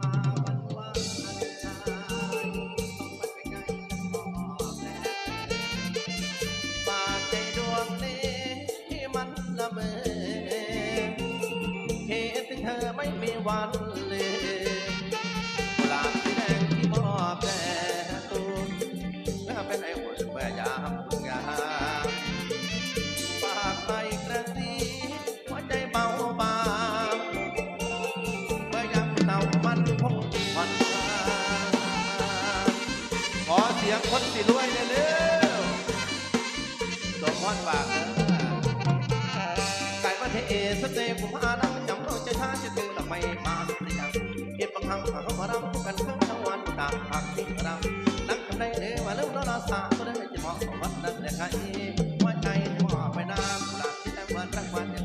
มาวันเลนไทน์ต้องไปไกลๆต้องบอกแลฝากใจดวงนี้ที่มันละเมอเหตุที่เธอไม่มีวันลืมกุหลาบสีแดงที่มอบแด่ตูนเมื่อเป็นไอ้หุ่นแม่ยามทุกยาม เสียงคนสิรวยเร็วๆสมพรฝากไก่มาเทเอสเตย์ผมพาดังจำเราจะท้าจะตื่นละไม่มาสุดยังเก็บบังคับเขามารำกันเครื่องทั้งวันต่างหากที่รำนั่งกันได้เลยมาเริ่มเราลาสาก็ได้จะมองสมวัดนั้นแหละค่ว่าใจจะมอบไปน้ำหลักที่แต่วันรักวัน